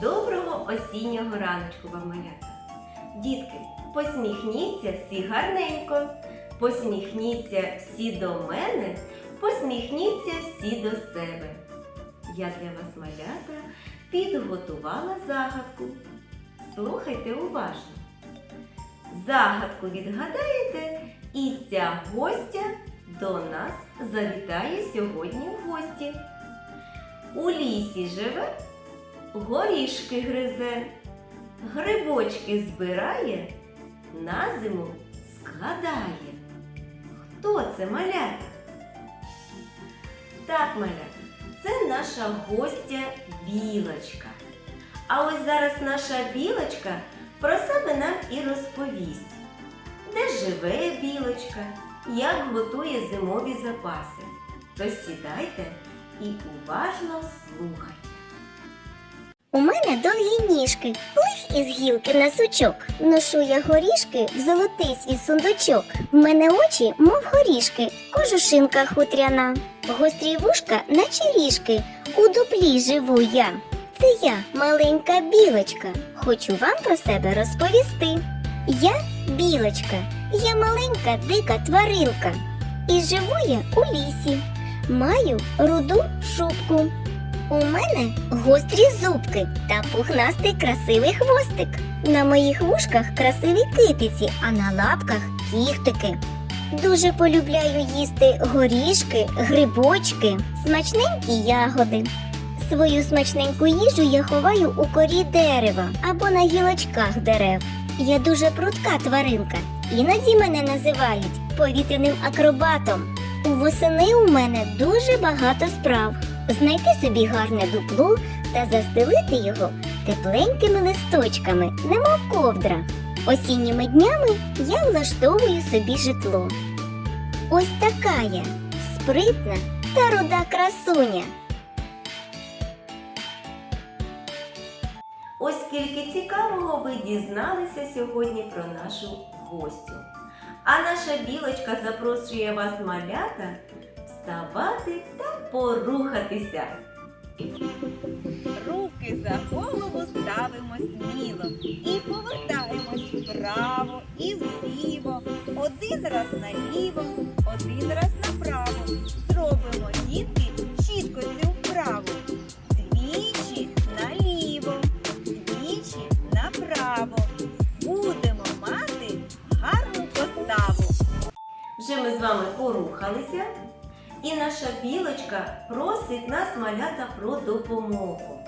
Доброго осіннього раночку вам, малята! Дітки, посміхніться всі гарненько, посміхніться всі до мене, посміхніться всі до себе. Я для вас, малята, підготувала загадку. Слухайте уважно. Загадку відгадаєте, і ця гостя до нас завітає сьогодні в гості. У лісі живе, горішки гризе, грибочки збирає, на зиму складає. Хто це малята? Так, малята, це наша гостя білочка. А ось зараз наша білочка про себе нам і розповість, де живе білочка, як готує зимові запаси. Тож сідайте і уважно слухайте. У мене довгі ніжки, плих із гілки на сучок. Ношу я горішки в золотий свій сундучок. В мене очі, мов горішки, кожушинка хутряна. Гострі вушка, наче ріжки. У дуплі живу я. Це я, маленька білочка. Хочу вам про себе розповісти. Я білочка, я маленька дика тваринка. І живу я у лісі. Маю руду шубку. У мене гострі зубки та пухнастий красивий хвостик. На моїх вушках красиві китиці, а на лапках кіхтики. Дуже полюбляю їсти горішки, грибочки, смачненькі ягоди. Свою смачненьку їжу я ховаю у корі дерева або на гілочках дерев. Я дуже прудка тваринка. Іноді мене називають повітряним акробатом. У восени у мене дуже багато справ знайти собі гарне дупло та застелити його тепленькими листочками, немов ковдра. Осінніми днями я влаштовую собі житло. Ось така я спритна та руда красуня. Ось скільки цікавого ви дізналися сьогодні про нашу гостю. А наша білочка запрошує вас малята вставати та порухатися. Руки за голову ставимо сміло і повертаємось вправо і вліво. Один раз наліво, один раз направо. Зробимо дітки чітко цю вправу. Двічі наліво, двічі направо. Будемо мати гарну поставу. Вже ми з вами порухалися, і наша білочка просить нас малята про допомогу,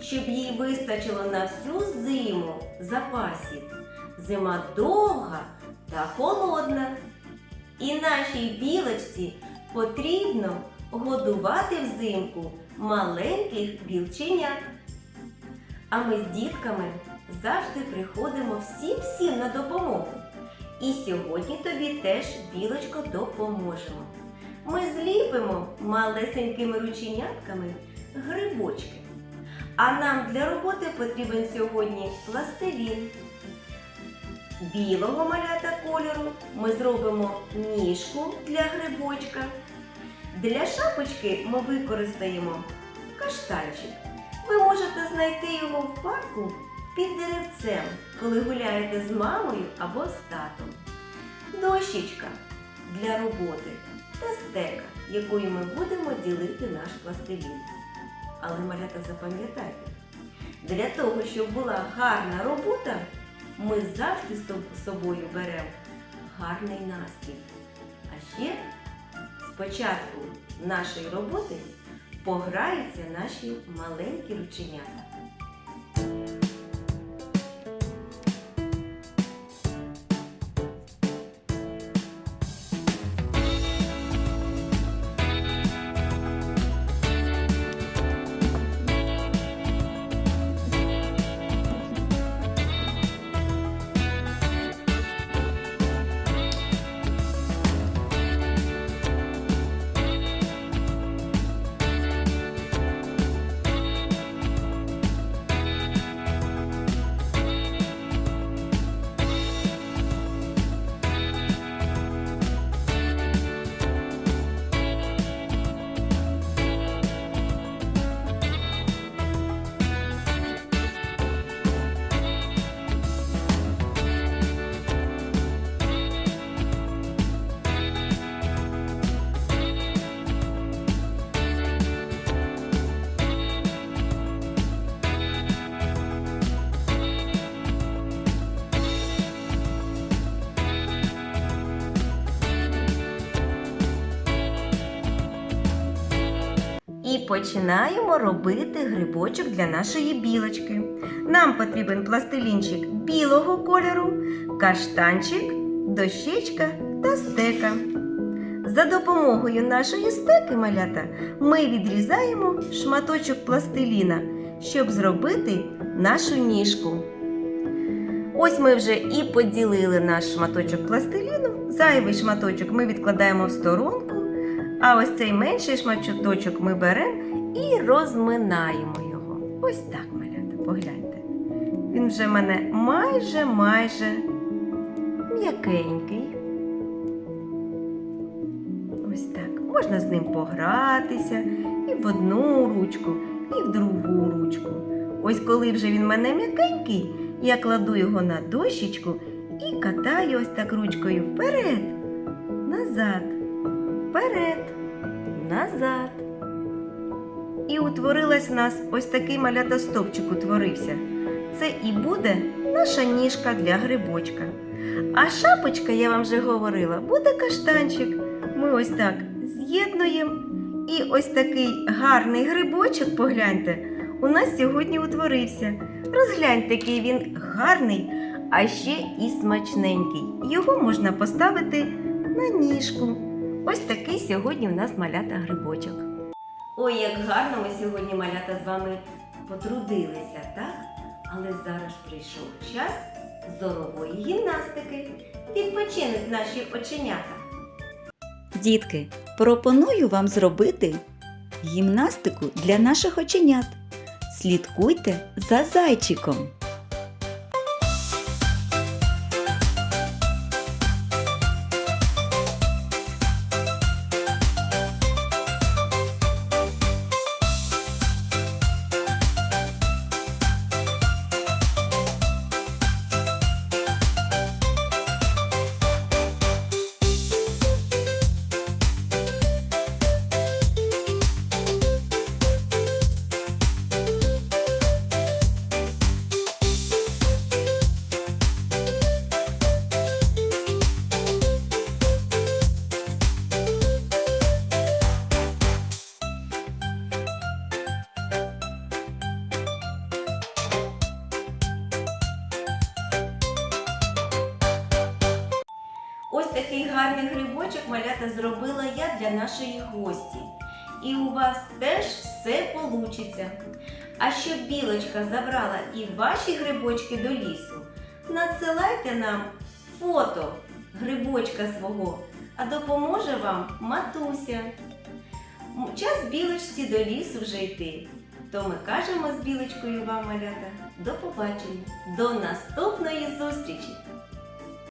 щоб їй вистачило на всю зиму запасів. Зима довга та холодна. І нашій білочці потрібно годувати взимку маленьких білченят. А ми з дітками завжди приходимо всім-всім на допомогу. І сьогодні тобі теж, білочко, допоможемо. Ми зліпимо малесенькими рученятками грибочки. А нам для роботи потрібен сьогодні пластилін. Білого малята кольору ми зробимо ніжку для грибочка. Для шапочки ми використаємо каштанчик. Ви можете знайти його в парку під деревцем, коли гуляєте з мамою або з татом. Дощечка для роботи та стека, якою ми будемо ділити наш пластилін. Але малята запам'ятайте, для того, щоб була гарна робота, ми завжди з собою беремо гарний настрій. А ще спочатку нашої роботи пограються наші маленькі рученята. Починаємо робити грибочок для нашої білочки. Нам потрібен пластилінчик білого кольору, каштанчик, дощечка та стека. За допомогою нашої стеки малята ми відрізаємо шматочок пластиліна, щоб зробити нашу ніжку. Ось ми вже і поділили наш шматочок пластиліну. Зайвий шматочок ми відкладаємо в сторонку, а ось цей менший шматочок ми беремо і розминаємо його. Ось так, малята, погляньте. Він вже в мене майже майже м'якенький. Ось так. Можна з ним погратися і в одну ручку, і в другу ручку. Ось коли вже він в мене м'якенький, я кладу його на дощечку і катаю ось так ручкою вперед, назад, вперед, назад. І утворилась в нас ось такий малята стовпчик утворився. Це і буде наша ніжка для грибочка. А шапочка, я вам вже говорила, буде каштанчик. Ми ось так з'єднуємо. І ось такий гарний грибочок, погляньте, у нас сьогодні утворився. Розгляньте, який він гарний, а ще і смачненький. Його можна поставити на ніжку. Ось такий сьогодні в нас малята грибочок. Ой, як гарно ми сьогодні малята з вами потрудилися, так? Але зараз прийшов час зорової гімнастики. Відпочинуть наші оченята. Дітки, пропоную вам зробити гімнастику для наших оченят. Слідкуйте за зайчиком. Ось такий гарний грибочок малята зробила я для нашої гості. І у вас теж все получиться. А щоб білочка забрала і ваші грибочки до лісу, надсилайте нам фото грибочка свого, а допоможе вам матуся. Час білочці до лісу вже йти. То ми кажемо з білочкою вам, малята, до побачення, до наступної зустрічі!